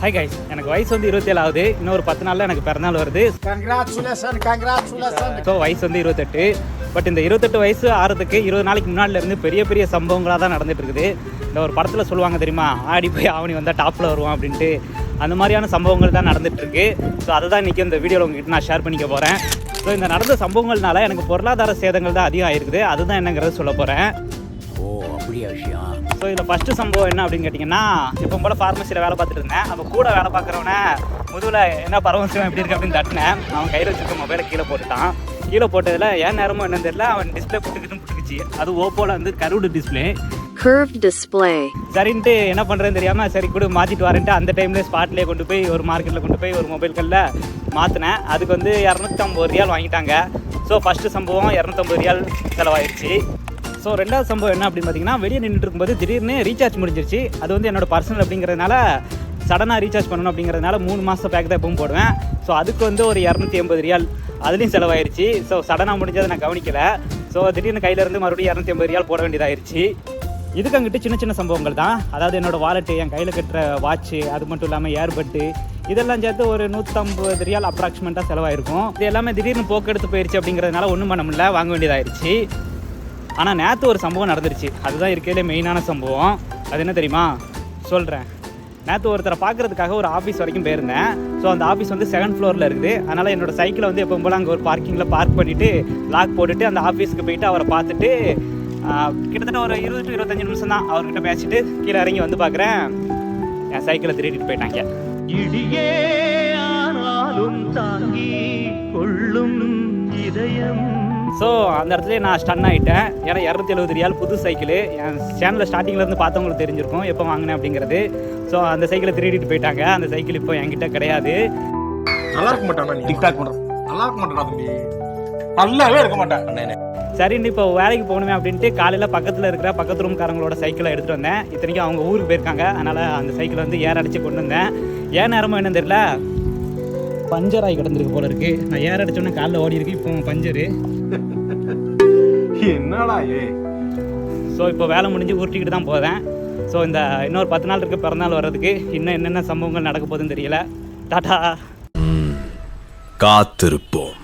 Hi guys எனக்கு வயசு வந்து இருபத்தேழு ஆகுது. இன்னும் ஒரு பத்து நாளில் எனக்கு பிறந்தநாள் வருது. ஸோ வயசு வந்து இருபத்தெட்டு. பட் இந்த இருபத்தெட்டு வயசு ஆறதுக்கு இருபது நாளைக்கு முன்னாடில இருந்து பெரிய பெரிய சம்பவங்களாக தான் நடந்துட்டு இருக்குது. இந்த ஒரு படத்தில் சொல்லுவாங்க தெரியுமா? ஆடி போய் ஆவணி வந்தால் டாப்பில் வருவான் அப்படின்ட்டு. அந்த மாதிரியான சம்பவங்கள் தான் நடந்துட்டு இருக்கு. ஸோ அதை தான் இன்றைக்கி இந்த வீடியோவில் உங்ககிட்ட நான் ஷேர் பண்ணிக்க போகிறேன் ஸோ இந்த நடந்த சம்பவங்கள்னால எனக்கு பொருளாதார சேதங்கள் தான் அதிகம் ஆயிருக்குது. அதுதான் என்னங்கிறத சொல்ல போகிறேன் அப்படியா விஷயம். ஸோ இதில் ஃபஸ்ட்டு சம்பவம் என்ன அப்படின்னு கேட்டிங்கன்னா இப்போ போல ஃபார்மசியில் வேலை பார்த்துட்டு இருந்தேன். அப்போ கூட வேலை பார்க்குறவன முதுகில் என்ன பரவசிவம் எப்படி இருக்கு அப்படின்னு தட்டினேன். அவன் கையில் வச்சிருக்க மொபைலை கீழே போட்டுட்டான். கீழே போட்டதில் ஏன் நேரமும் என்னன்னு தெரியல அவன் டிஸ்பிளே புட்டுக்கிட்டு புட்டுக்குச்சு. அது ஓப்போவில் வந்து கருவுடு டிஸ்பிளே Curved display. சரின்ட்டு என்ன பண்ணுறேன்னு தெரியாமல் சரி கூட மாற்றிட்டு வரேன்ட்டு அந்த டைம்லேயே ஸ்பாட்லேயே கொண்டு போய் ஒரு மார்க்கெட்டில் கொண்டு போய் ஒரு மொபைல் கல்லில் மாற்றினேன் அதுக்கு வந்து இரநூத்தம்பது ரியால் வாங்கிட்டாங்க. ஸோ ஃபஸ்ட்டு சம்பவம் இரநூத்தம்பது ரியால் செலவாயிருச்சு. ஸோ ரெண்டாவது சம்பவம் என்ன அப்படின்னு பார்த்தீங்கன்னா வெளியே நின்றுட்டு இருக்கும்போது திடீர்னு ரீசார்ஜ் முடிஞ்சிருச்சு. அது வந்து என்னோட பர்சனல் அப்படிங்கிறதுனால சடனாக ரீசார்ஜ் பண்ணணும் அப்படிங்கிறதுனால மூணு மாதம் பேக் தான் எப்பவும் போடுவேன். ஸோ அதுக்கு வந்து ஒரு இரநூத்தி எண்பது ரியால் அதுலேயும் செலவாயிருச்சு. ஸோ சடனாக முடிஞ்சதை நான் கவனிக்கலை. ஸோ திடீர்னு கையிலேருந்து மறுபடியும் இரநூத்தி எண்பது ரியால் போட வேண்டியதாயிருச்சு. இதுக்கு அங்கிட்டு சின்ன சின்ன சம்பவங்கள் தான். அதாவது என்னோடய வாலெட்டு என் கையில் கட்டுற வாட்ச்சு அது மட்டும் இல்லாமல் ஏர்பட்டு இதெல்லாம் சேர்த்து ஒரு நூற்றம்பது ரியால் அப்ராக்சிமேட்டாக செலவாயிருக்கும். இது எல்லாமே திடீர்னு போக்கெடுத்து போயிருச்சு அப்படிங்கிறதுனால ஒன்றும் பண்ண முடியல. வாங்க வேண்டியதாயிருச்சு. ஆனால் நேற்று ஒரு சம்பவம் நடந்துருச்சு. அதுதான் இருக்கையிலே மெயினான சம்பவம். அது என்ன தெரியுமா? சொல்கிறேன் நேற்று ஒருத்தரை பார்க்கறதுக்காக ஒரு ஆஃபீஸ் வரைக்கும் போயிருந்தேன். ஸோ அந்த ஆஃபீஸ் வந்து செகண்ட் ஃப்ளோரில் இருக்குது. அதனால் என்னோட சைக்கிளை வந்து எப்போ போல அங்கே ஒரு பார்க்கிங்கில் பார்க் பண்ணிவிட்டு லாக் போட்டுட்டு அந்த ஆஃபீஸ்க்கு போயிட்டு அவரை பார்த்துட்டு கிட்டத்தட்ட ஒரு இருபது டு இருபத்தஞ்சு நிமிஷம் தான் அவர்கிட்ட பேசிட்டு கீழே இறங்கி வந்து பார்க்குறேன். என் சைக்கிளை திருடிட்டு போயிட்டாங்க. இடியே ஆனாலும் தாங்கி கொள்ளும் இதயம். ஸோ அந்த இடத்துல நான் ஸ்டன் ஆகிட்டேன் ஏன்னா இரநூத்தி எழுபது ரியால் புது சைக்கிள் என் சேனலில் ஸ்டார்டிங்லேருந்து பார்த்தவங்களுக்கு தெரிஞ்சிருக்கும். எப்போ வாங்கினேன் அப்படிங்கிறது. ஸோ அந்த சைக்கிளை திருடிட்டு போயிட்டாங்க. அந்த சைக்கிள் இப்போ என்கிட்ட கிடையாது. நல்லா இருக்க மாட்டானா நீ? டிக்டாக் பண்ற. நல்லா இருக்க மாட்டானா தம்பி? நல்லாவே இருக்க மாட்டேன் சரின்னு இப்போ வேலைக்கு போகணுமே அப்படின்ட்டு காலையில் பக்கத்தில் இருக்கிற பக்கத்து ரூம்காரங்களோட சைக்கிளை எடுத்துகிட்டு வந்தேன். இத்தனைக்கும் அவங்க ஊருக்கு போயிருக்காங்க. அதனால் அந்த சைக்கிளை வந்து ஏற அடித்து கொண்டு வந்தேன். ஏன் நேரமும் என்னன்னு தெரியல. பஞ்சர் ஆகி கிடந்திருக்கு போல இருக்கு. நான் ஏற அடிச்சோன்னே காலில் ஓடி இருக்கு. இப்போ பஞ்சரு. என்னடா ஏ ஸோ இப்போ வேலை முடிஞ்சு உருட்டிக்கிட்டு தான் போதேன் ஸோ இந்த இன்னொரு பத்து நாள் இருக்கு பிறந்தநாள் வர்றதுக்கு இன்னும் என்னென்ன சம்பவங்கள் நடக்க போகுதுன்னு தெரியல. டாடா. காத்திருப்போம்.